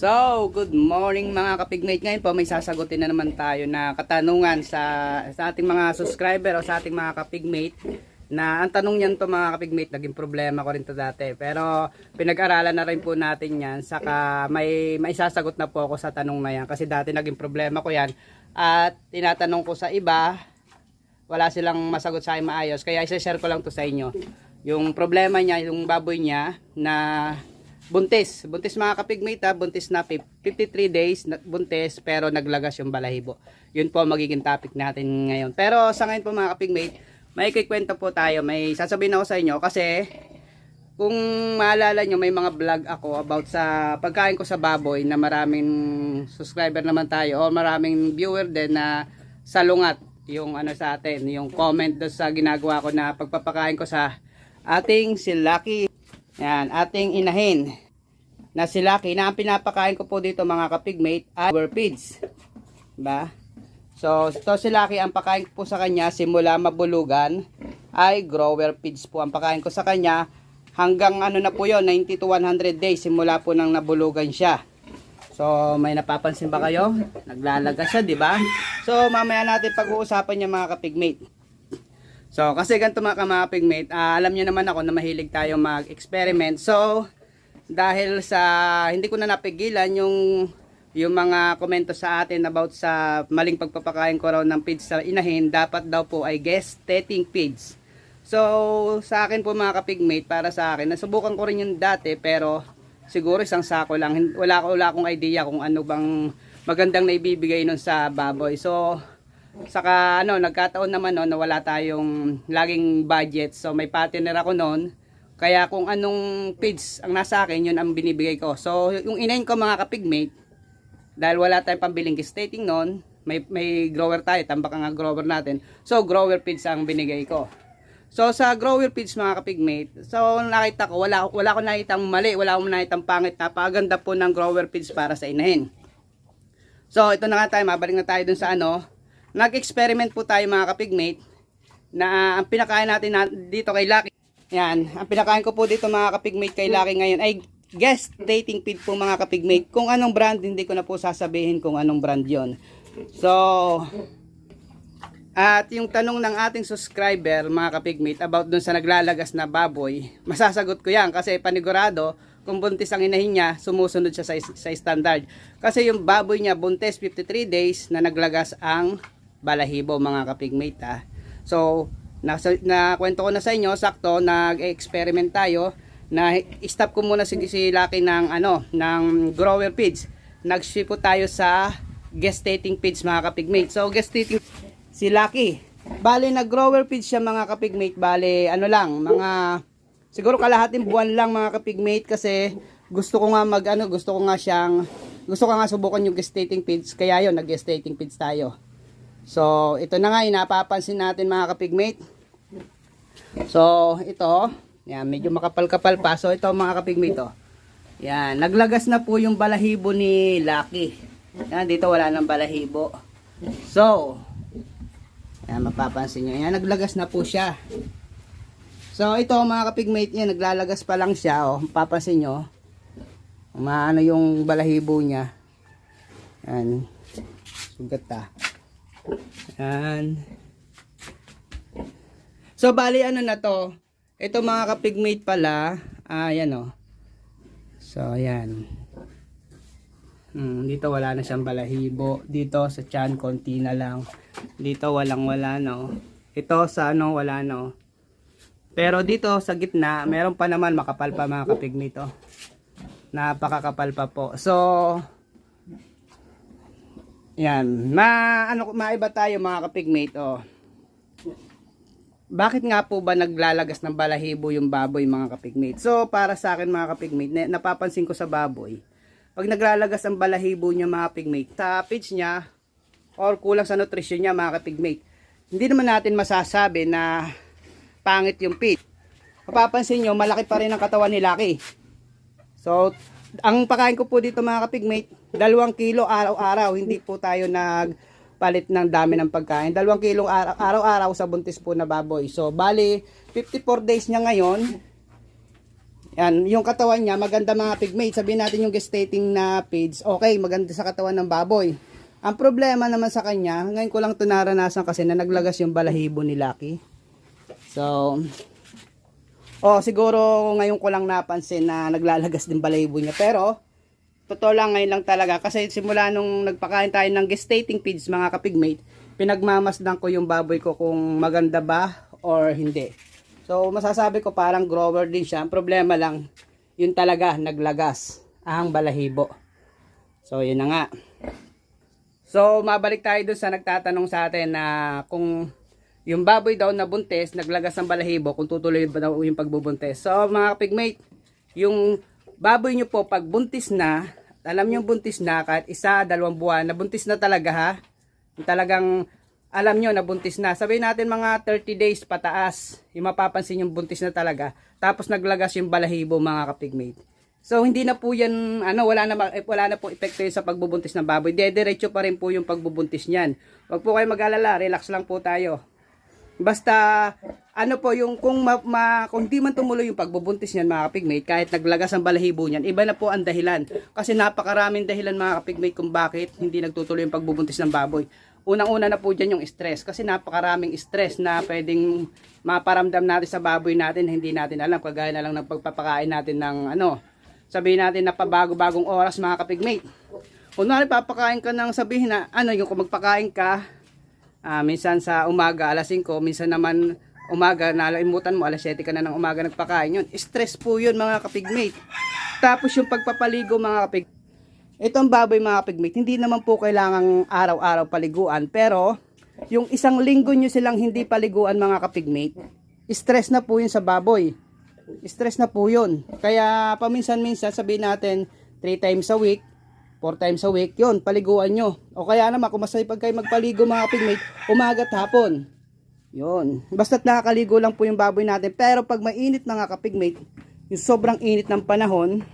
So, good morning mga kapigmate. Ngayon po may sasagutin na naman tayo na katanungan sa, sa ating mga subscriber o sa ating mga kapigmate na ang tanong niyan po mga kapigmate, naging problema ko rin to dati. Pero pinag-aralan na rin po natin yan. Saka may, may sasagot na po ako sa tanong na yan. Kasi dati naging problema ko yan. At tinatanong ko sa iba, wala silang masagot sa akin maayos. Kaya isa-share ko lang to sa inyo. Yung problema niya, yung baboy niya na buntis. Buntis mga kapigmate ha, buntis na fif- 53 days buntis pero naglagas yung balahibo. Yun po magiging topic natin ngayon. Pero sa ngayon po mga kapigmate, may kikwento po tayo. May sasabihin ako sa inyo kasi kung maalala nyo, may mga vlog ako about sa pagkain ko sa baboy na maraming subscriber naman tayo o maraming viewer din na salungat yung ano sa atin, yung comment doon sa ginagawa ko na pagpapakain ko sa ating si Lucky yan, ating inahin na si Lucky na ang pinapakain ko po dito mga kapigmate ay our feeds. Diba? So, ito si Lucky, ang pakain ko po sa kanya simula mabulugan ay grower feeds po ang pakain ko sa kanya hanggang ano na po yon 90 to 100 days simula po nang nabulugan siya. So, may napapansin ba kayo? Naglalaga siya, di ba? So, mamaya natin pag-uusapan niya mga kapigmate. So, kasi ganito mga mga pigmate, ah, alam niyo naman ako na mahilig tayo mag-experiment. So, dahil sa hindi ko na napigilan yung yung mga komento sa atin about sa maling pagpapakain ko raw ng feeds sa inahin, dapat daw po ay gestating feeds. So, sa akin po mga kapigmate, para sa akin, nasubukan ko rin yung dati pero siguro isang sako lang. Wala, wala akong idea kung ano bang magandang naibibigay nun sa baboy. So, Saka ano, nagkataon naman no, na wala tayong laging budget. So may partner ako noon. Kaya kung anong feeds ang nasa akin, yun ang binibigay ko. So yung inahin ko mga kapigmate, dahil wala tayong pambiling gestating noon, may, may grower tayo, tambak ang grower natin. So grower feeds ang binigay ko. So sa grower feeds mga kapigmate, so nakita ko, wala, wala ko nakitang mali, wala akong nakitang pangit. Napakaganda po ng grower feeds para sa inahin. So ito na nga tayo, mabalik na tayo dun sa ano, nag-experiment po tayo mga kapigmate na ang pinakain natin na, dito kay Lucky. Yan, ang pinakain ko po dito mga kapigmate kay Lucky ngayon ay guest dating feed po mga kapigmate. Kung anong brand, hindi ko na po sasabihin kung anong brand yon. So, at yung tanong ng ating subscriber mga kapigmate about dun sa naglalagas na baboy, masasagot ko yan kasi panigurado kung buntis ang inahin niya, sumusunod siya sa, sa standard. Kasi yung baboy niya buntis 53 days na naglagas ang balahibo mga kapigmate ha. So, na, na kwento ko na sa inyo, sakto, nag-experiment tayo na stop ko muna si, si Lucky ng ano, ng grower feeds. Nag-ship po tayo sa gestating feeds mga kapigmate. So, gestating si Lucky. Bale, nag-grower feeds siya mga kapigmate. Bale, ano lang, mga siguro kalahating buwan lang mga kapigmate kasi gusto ko nga mag ano, gusto ko nga siyang gusto ko nga subukan yung gestating feeds kaya yon nag-gestating feeds tayo. So, ito na nga napapansin natin mga kapigmate. So, ito, yan, medyo makapal-kapal pa. So, ito mga kapigmate, oh. Yan, naglagas na po yung balahibo ni Lucky. Yan, dito wala nang balahibo. So, yan, mapapansin nyo. Yan, naglagas na po siya. So, ito mga kapigmate niya, naglalagas pa lang siya, oh. Mapapansin nyo. Maano yung balahibo niya. Yan. Sugat ah. Yan. So, bali ano na to. Ito mga kapigmate pala. Ah, yan oh. So, yan. Hmm, dito wala na siyang balahibo. Dito sa chan, konti na lang. Dito walang wala no. Ito sa ano, wala no. Pero dito sa gitna, meron pa naman makapal pa mga kapigmate oh. Napakakapal pa po. So, yan. Ma, ano, maiba tayo mga kapigmate oh. Bakit nga po ba naglalagas ng balahibo yung baboy mga kapigmate? So, para sa akin mga kapigmate, na- napapansin ko sa baboy, pag naglalagas ang balahibo niya mga kapigmate, sa pitch niya, or kulang sa nutrition niya mga kapigmate, hindi naman natin masasabi na pangit yung pitch. Mapapansin nyo, malaki pa rin ang katawan ni Lucky. So, ang pakain ko po dito mga kapigmate, dalawang kilo araw-araw, hindi po tayo nagpalit ng dami ng pagkain. Dalawang kilo araw- araw-araw sa buntis po na baboy. So, bali, 54 days niya ngayon. Yan, yung katawan niya, maganda mga pigmate. Sabihin natin yung gestating na pigs, okay, maganda sa katawan ng baboy. Ang problema naman sa kanya, ngayon ko lang ito naranasan kasi na naglagas yung balahibo ni Lucky. So, oh, siguro ngayon ko lang napansin na naglalagas din balahibo niya. Pero, totoo lang ngayon lang talaga kasi simula nung nagpakain tayo ng gestating feeds mga kapigmate, pinagmamasdan ko yung baboy ko kung maganda ba or hindi. So masasabi ko parang grower din siya. Ang problema lang, yun talaga naglagas ang balahibo. So yun na nga. So mabalik tayo dun sa nagtatanong sa atin na kung yung baboy daw na buntis, naglagas ng balahibo, kung tutuloy ba daw yung pagbubuntis. So mga kapigmate, yung baboy nyo po pag buntis na, alam nyo buntis na kahit isa, dalawang buwan, na buntis na talaga ha. Talagang alam nyo na buntis na. Sabihin natin mga 30 days pataas, yung mapapansin yung buntis na talaga. Tapos naglagas yung balahibo mga kapigmate. So hindi na po yan, ano, wala na, eh, wala na po epekto sa pagbubuntis ng baboy. Dediretso pa rin po yung pagbubuntis niyan. Huwag po kayo mag-alala, relax lang po tayo. Basta, ano po, yung kung, ma, ma- kung di man tumuloy yung pagbubuntis niyan mga kapigmate, kahit naglagas ang balahibo niyan, iba na po ang dahilan. Kasi napakaraming dahilan mga kapigmate kung bakit hindi nagtutuloy yung pagbubuntis ng baboy. Unang-una na po dyan yung stress. Kasi napakaraming stress na pwedeng maparamdam natin sa baboy natin na hindi natin alam. Kagaya na lang ng pagpapakain natin ng ano, sabihin natin na pabago-bagong oras mga kapigmate. Kunwari papakain ka ng sabihin na ano yung kung magpakain ka Ah, minsan sa umaga alas 5, minsan naman umaga nalimutan mo alas 7 ka na ng umaga nagpakain yun. Stress po yun mga kapigmate. Tapos yung pagpapaligo mga kapig Itong baboy mga kapigmate, hindi naman po kailangang araw-araw paliguan. Pero yung isang linggo nyo silang hindi paliguan mga kapigmate, stress na po yun sa baboy. Stress na po yun. Kaya paminsan-minsan sabihin natin 3 times a week, 4 times a week, yun, paliguan nyo. O kaya naman, kung masay pag kayo magpaligo mga pigmate, umaga at hapon. Yun. Basta't nakakaligo lang po yung baboy natin. Pero pag mainit mga kapigmate, yung sobrang init ng panahon,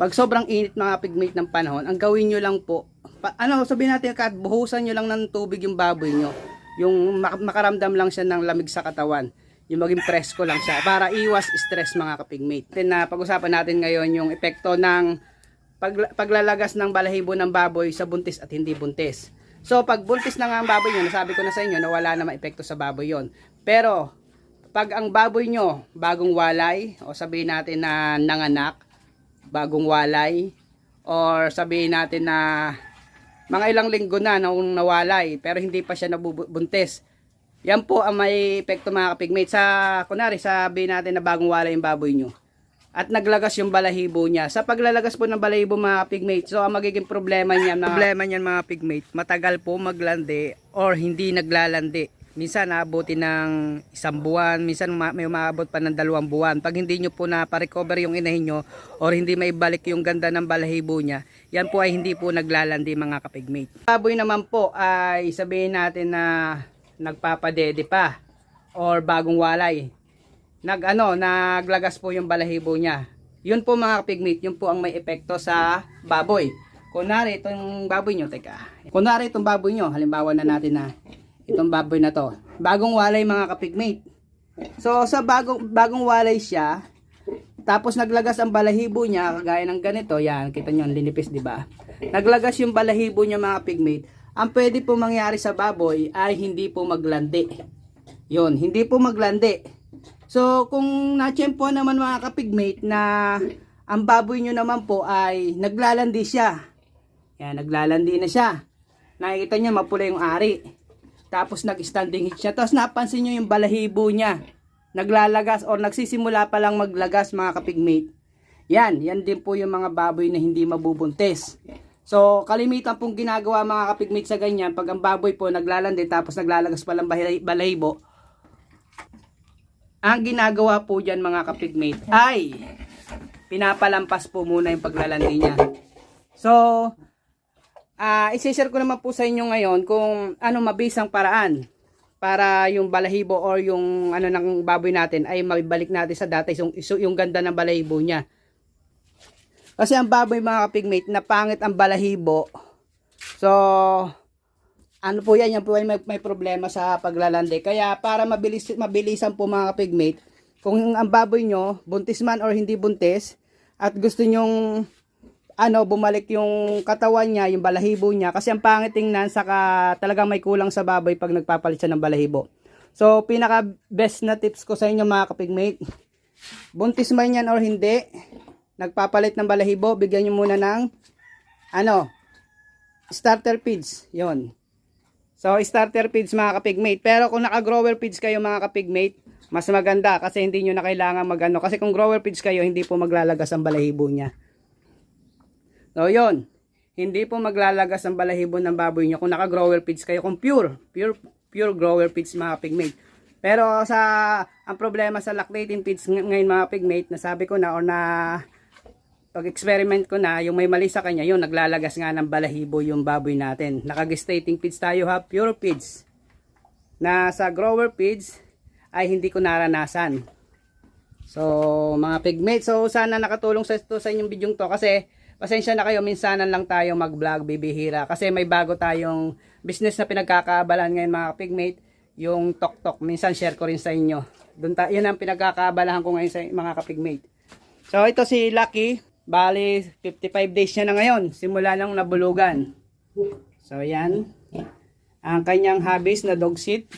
pag sobrang init mga pigmate ng panahon, ang gawin nyo lang po, pa, ano, sabihin natin, kahit buhusan nyo lang ng tubig yung baboy nyo, yung mak- makaramdam lang siya ng lamig sa katawan, yung maging presko lang siya, para iwas stress mga kapigmate. Then, na pag-usapan natin ngayon yung epekto ng pag, paglalagas ng balahibo ng baboy sa buntis at hindi buntis. So, pag buntis na nga ang baboy nyo, nasabi ko na sa inyo na wala namang epekto sa baboy yon. Pero, pag ang baboy nyo, bagong walay, o sabihin natin na nanganak, bagong walay, or sabihin natin na mga ilang linggo na nung nawalay, pero hindi pa siya nabubuntis. Yan po ang may epekto mga kapigmate. Sa, kunwari, sabihin natin na bagong walay yung baboy nyo at naglagas yung balahibo niya. Sa paglalagas po ng balahibo mga pigmate, so ang magiging problema niyan, mga, problema niyan mga pigmate, matagal po maglandi or hindi naglalandi. Minsan naabuti ng isang buwan, minsan ma- may umaabot pa ng dalawang buwan. Pag hindi nyo po na pa-recover yung inahin nyo or hindi may balik yung ganda ng balahibo niya, yan po ay hindi po naglalandi mga kapigmate. Baboy naman po ay sabihin natin na nagpapadede pa or bagong walay nag ano, naglagas po yung balahibo niya. Yun po mga pigmeat, yun po ang may epekto sa baboy. Kunwari itong baboy nyo, teka. Kunwari itong baboy nyo, halimbawa na natin na itong baboy na to. Bagong walay mga kapigmate. So sa bagong bagong walay siya, tapos naglagas ang balahibo niya kagaya ng ganito, yan, kita ang linipis, di ba? Naglagas yung balahibo niya mga pigmate. Ang pwede po mangyari sa baboy ay hindi po maglandi. Yun, hindi po maglandi. So, kung na-tsempo naman mga kapigmate na ang baboy nyo naman po ay naglalandi siya. Yan, naglalandi na siya. Nakikita nyo, mapula yung ari. Tapos nag-standing heat siya. Tapos napansin nyo yung balahibo niya. Naglalagas or nagsisimula pa lang maglagas mga kapigmate. Yan, yan din po yung mga baboy na hindi mabubuntis. So, kalimitan pong ginagawa mga kapigmate sa ganyan, pag ang baboy po naglalandi tapos naglalagas pa lang balahibo, ang ginagawa po dyan mga kapigmate ay pinapalampas po muna yung paglalandi niya. So, ah isi-share ko naman po sa inyo ngayon kung ano mabisang paraan para yung balahibo or yung ano ng baboy natin ay mabalik natin sa dati yung, yung ganda ng balahibo niya. Kasi ang baboy mga kapigmate na pangit ang balahibo. So, ano po yan, yan po ay may, may problema sa paglalandi. Kaya para mabilis, mabilisan po mga pigmate, kung ang baboy nyo, buntis man or hindi buntis, at gusto nyong ano, bumalik yung katawan niya, yung balahibo niya, kasi ang pangit tingnan, saka talagang may kulang sa baboy pag nagpapalit siya ng balahibo. So, pinaka best na tips ko sa inyo mga kapigmate, buntis man yan or hindi, nagpapalit ng balahibo, bigyan nyo muna ng, ano, starter feeds, yon So, starter feeds mga kapigmate. Pero kung naka-grower feeds kayo mga kapigmate, mas maganda kasi hindi nyo na kailangan magano. Kasi kung grower feeds kayo, hindi po maglalagas ang balahibo niya. So, yun. Hindi po maglalagas ang balahibo ng baboy nyo kung naka-grower feeds kayo. Kung pure, pure, pure grower feeds mga pigmate. Pero sa, ang problema sa lactating feeds ng- ngayon mga pigmate, nasabi ko na or na pag-experiment ko na, yung may mali sa kanya, yun, naglalagas nga ng balahibo yung baboy natin. Nakag-stating feeds tayo ha, pure feeds. Na sa grower feeds, ay hindi ko naranasan. So, mga pigmates, so sana nakatulong sa ito sa inyong bidyong to kasi pasensya na kayo, minsanan lang tayo mag-vlog, bibihira. Kasi may bago tayong business na pinagkakaabalan ngayon mga pigmate, yung tok-tok. Minsan share ko rin sa inyo. Doon ta yun ang pinagkakaabalahan ko ngayon sa mga kapigmate. So, ito si Lucky. Bali, 55 days niya na ngayon. Simula nang nabulugan. So, yan. Ang kanyang habis na dog seat.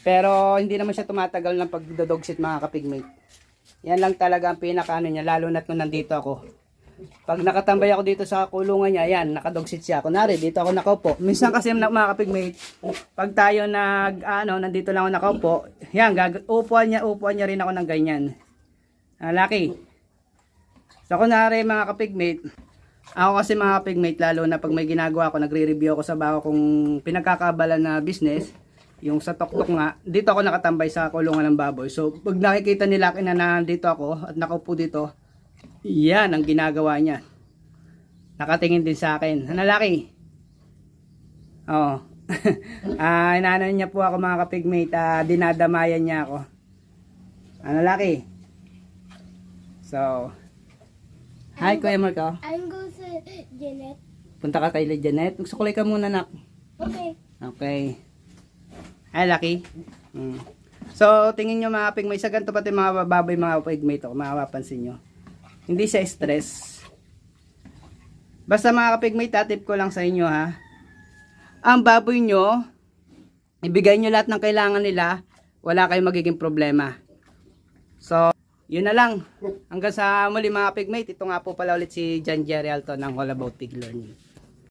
Pero hindi naman siya tumatagal ng pagdodog sit mga kapigmate. Yan lang talaga ang pinakaano niya lalo na't kung nandito ako. Pag nakatambay ako dito sa kulungan niya, yan, nakadog sit siya. Kunwari, dito ako nakaupo. Minsan kasi na- mga kapigmate, pag tayo nag, ano, nandito lang ako nakaupo, yan, upuan niya, upuan niya rin ako ng ganyan. Ah, laki. So, kunwari mga kapigmate, ako kasi mga kapigmate, lalo na pag may ginagawa ako, nagre-review ako sa bago kung pinagkakabalan na business, yung sa tuktok nga, dito ako nakatambay sa kulungan ng baboy. So, pag nakikita nila na nandito ako at nakaupo dito, yan ang ginagawa niya. Nakatingin din sa akin. Ano laki? Oo. Ah, inaano niya po ako mga kapigmate, ah, dinadamayan niya ako. Ano laki? So, Hi, Kuya Marco. I'm going to Janet. Punta ka kay Janet. Magsukulay ka muna, nak. Okay. Okay. Hi, Lucky. Mm. So, tingin nyo mga pigmate, sa ganito pati mga baboy, mga pigmate, kung mapapansin nyo. Hindi siya stress. Basta mga kapigmate, ah, tip ko lang sa inyo ha. Ang baboy nyo, ibigay nyo lahat ng kailangan nila, wala kayong magiging problema. So, yun na lang. Hanggang sa muli mga pigmate, ito nga po pala ulit si John Jerry Alto ng All About Pig Learning.